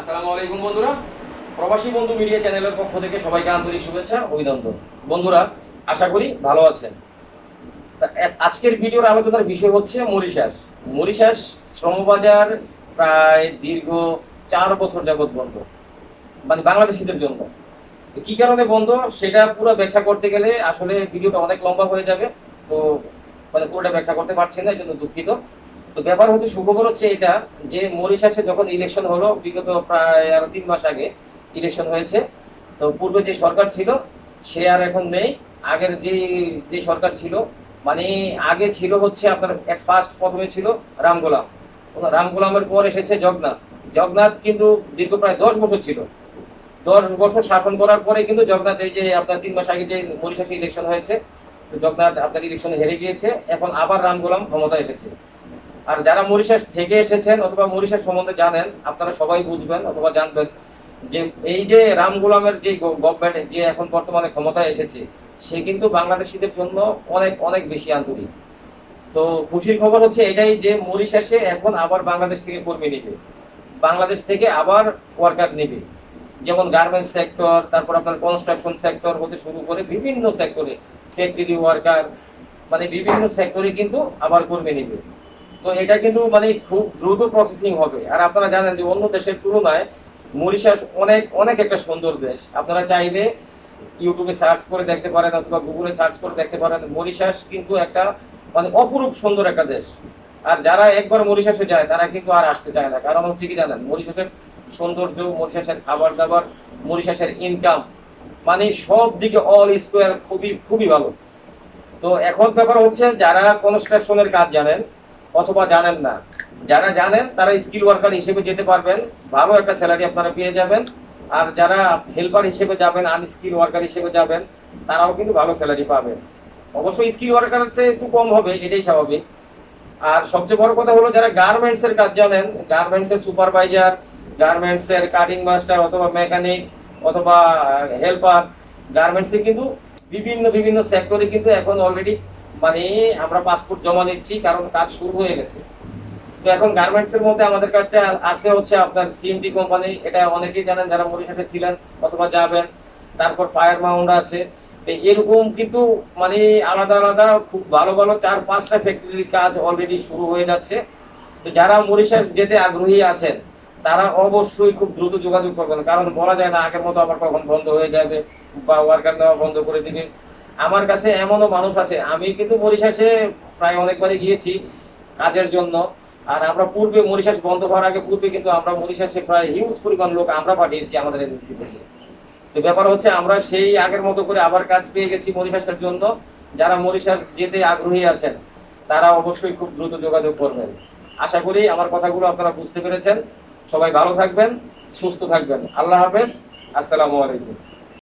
আসসালামু আলাইকুম বন্ধুরা। প্রবাসী বন্ধু মিডিয়া চ্যানেলের পক্ষ থেকে সবাইকে আন্তরিক শুভেচ্ছা, অভিনন্দন। বন্ধুরা, আশা করি ভালো আছেন। আজকের ভিডিওর আলোচনার বিষয় হচ্ছে মরিশাস। মরিশাস শ্রমবাজার প্রায় দীর্ঘ চার বছর যাবত বন্ধ। মানে বাংলাদেশিদের জন্য। কি কারণে বন্ধ, সেটা পুরো ব্যাখ্যা করতে গেলে আসলে ভিডিওটা অনেক লম্বা হয়ে যাবে। তো মানে পুরোটা ব্যাখ্যা করতে পারছি না, এই জন্য দুঃখিত। তো ব্যাপার হচ্ছে, সুখবর হচ্ছে এটা যে মরিশাসে যখন ইলেকশন হলো, বিগত প্রায় আরও তিন মাস আগে ইলেকশন হয়েছে, তো পূর্বে যে সরকার ছিল, সে আর এখন নেই। আগের যে যে সরকার ছিল মানে আগে ছিল হচ্ছে আপনার এট ফার্স্ট প্রথমে ছিল রাম গোলাম। রাম গোলামের পর এসেছে জগন্নাথ। জগন্নাথ কিন্তু দীর্ঘ প্রায় দশ বছর ছিল। দশ বছর শাসন করার পরে কিন্তু জগন্নাথ এই যে আপনার তিন মাস আগে যে মরিশাসে ইলেকশন হয়েছে, তো জগন্নাথ আপনার ইলেকশনে হেরে গিয়েছে। এখন আবার রাম গোলাম ক্ষমতা এসেছে। আর যারা মরিশাস থেকে এসেছেন অথবা মরিশাস সম্বন্ধে জানেন, আপনারা সবাই বুঝবেন অথবা জানবেন যে এই যে রাম গোলামের যে গভর্নমেন্ট, যে এখন বর্তমানে ক্ষমতায় এসেছে, সে কিন্তু বাংলাদেশিদের জন্য অনেক অনেক বেশি আন্তরিক। তো খুশির খবর হচ্ছে এটাই যে মরিশাসে এখন আবার বাংলাদেশ থেকে কর্মী নেবে। বাংলাদেশ থেকে আবার ওয়ার্কার নেবে। যেমন গার্মেন্টস সেক্টর তারপর আপনার কনস্ট্রাকশন সেক্টর হতে শুরু করে বিভিন্ন সেক্টরে ফ্যাক্টরি ওয়ার্কার মানে বিভিন্ন সেক্টরে কিন্তু আবার কর্মী নেবে। তো এটা কিন্তু মানে খুব দ্রুত প্রসেসিং হবে। আর আপনারা জানেন যে অন্য দেশের তুলনায় মরিশাস অনেক অনেক একটা সুন্দর দেশ। আপনারা চাইলে ইউটিউবে সার্চ করে দেখতে পারেন অথবা গুগলে সার্চ করে দেখতে পারেন। মরিশাস কিন্তু একটা মানে অপরূপ সুন্দর একটা দেশ। আর যারা একবার মরিশাসে যায়, তারা কিন্তু আর আসতে চায় না। কারণ হচ্ছে কি জানেন, মরিশাসের সৌন্দর্য, মরিশাসের খাবার দাবার মরিশাসের ইনকাম মানে সব দিকে অল স্কোয়ার খুবই খুবই ভালো। তো এখন ব্যাপার হচ্ছে যারা কনস্ট্রাকশনের কাজ জানেন অথবা জানেন না। যারা জানেন, তারা স্কিল ওয়ার্কার হিসেবে যেতে পারবেন। ভালো একটা স্যালারি আপনারা পেয়ে যাবেন। আর যারা হেল্পার হিসেবে যাবেন আনস্কিল ওয়ার্কার হিসেবে যাবেন, তারাও কিন্তু ভালো স্যালারি পাবেন। অবশ্যই স্কিল ওয়ার্কার হচ্ছে একটু কম হবে, এটাই স্বাভাবিক। আর সবচেয়ে বড় কথা হলো, যারা গার্মেন্টস এর কাজ জানেন গার্মেন্টস এর সুপারভাইজার গার্মেন্টস এর কাটিং মাস্টার অথবা মেকানিক অথবা হেল্পার গার্মেন্টস এ কিন্তু বিভিন্ন বিভিন্ন সেক্টরে কিন্তু এখন অলরেডি মানে আমরা পাসপোর্ট জমা দিচ্ছি, কারণ কাজ শুরু হয়ে গেছে। তো এখন গার্মেন্টস এর মধ্যে আমাদের কাছে আছে হচ্ছে আপনার সিএমটি কোম্পানি এটা অনেকেই জানেন যারা মরিশাসে ছিলেন অথবা যাবেন। তারপর ফায়ার মাউন্ট আছে। তো এরকম কিন্তু মানে আলাদা আলাদা খুব ভালো ভালো চার পাঁচটা ফ্যাক্টরির কাজ অলরেডি শুরু হয়ে যাচ্ছে। তো যারা মরিশাস যেতে আগ্রহী আছেন, তারা অবশ্যই খুব দ্রুত যোগাযোগ করবেন। কারণ বলা যায় না আগের মতো আবার কখন বন্ধ হয়ে যাবে বা ওয়ার্কার নেওয়া বন্ধ করে দিবে। আমার কাছে এমনও মানুষ আছে। আমি কিন্তু মরিশাসে প্রায় অনেকবারই গিয়েছি কাজের জন্য। আর আমরা পূর্বে মরিশাস বন্ধ হওয়ার আগে পূর্বে কিন্তু আমরা মরিশাসে প্রায় হিউজ পরিমাণ লোক আমরা পাঠিয়েছি আমাদের এজেন্সি থেকে। তো ব্যাপার হচ্ছে আমরা সেই আগের মতো করে আবার কাজ পেয়ে গেছি মরিশাসের জন্য। যারা মরিশাস যেতে আগ্রহী আছেন, তারা অবশ্যই খুব দ্রুত যোগাযোগ করবেন। আশা করি আমার কথাগুলো আপনারা বুঝতে পেরেছেন। সবাই ভালো থাকবেন, সুস্থ থাকবেন। আল্লাহ হাফেজ, আসসালামু আলাইকুম।